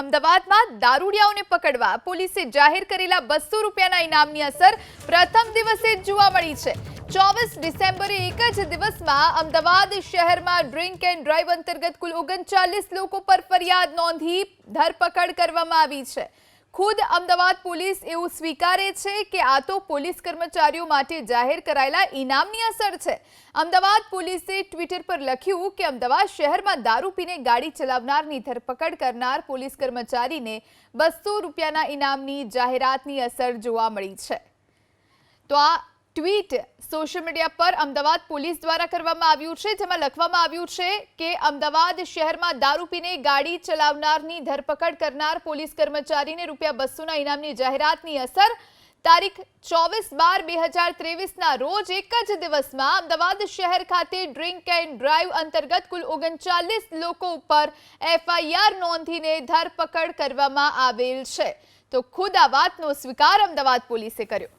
અમદાવાદમાં દારૂડિયાઓને પકડવા પોલીસે જાહેર કરેલા બસો રૂપિયાના ઇનામની અસર પ્રથમ દિવસે જ જોવા મળી છે. ચોવીસ ડિસેમ્બરે એક જ દિવસમાં અમદાવાદ શહેરમાં ડ્રિંક એન્ડ ડ્રાઈવ અંતર્ગત કુલ ઓગણચાલીસ લોકો પર ફરિયાદ નોંધી ધરપકડ કરવામાં આવી છે. ખુદ અમદાવાદ પોલીસ એવું સ્વીકારે છે કે આ તો પોલીસ કર્મચારીઓ માટે જાહેર કરાયેલા ઇનામની અસર છે. અમદાવાદ પોલીસે ટ્વિટર પર લખ્યું કે અમદાવાદ શહેરમાં દારૂ પીને ગાડી ચલાવનારની ધરપકડ કરનાર પોલીસ કર્મચારીને બસો રૂપિયાના ઇનામની જાહેરાતની અસર જોવા મળી છે. તો આ ટ્વીટ સોશિયલ મીડિયા પર અમદાવાદ પોલીસ દ્વારા કરવામાં આવ્યું છે, જેમાં લખવામાં આવ્યું છે કે અમદાવાદ શહેરમાં દારૂ પીને ગાડી ચલાવનારની ધરપકડ કરનાર પોલીસ કર્મચારીને રૂપિયા બસોના ઇનામની જાહેરાતની અસર. તારીખ ચોવીસ બાર બે હજાર ત્રેવીસના રોજ એક જ દિવસમાં અમદાવાદ શહેર ખાતે ડ્રિંક એન્ડ ડ્રાઈવ અંતર્ગત કુલ ઓગણચાલીસ લોકો ઉપર એફઆઈઆર નોંધીને ધરપકડ કરવામાં આવેલ છે. તો ખુદ આ વાતનો સ્વીકાર અમદાવાદ પોલીસે કર્યો.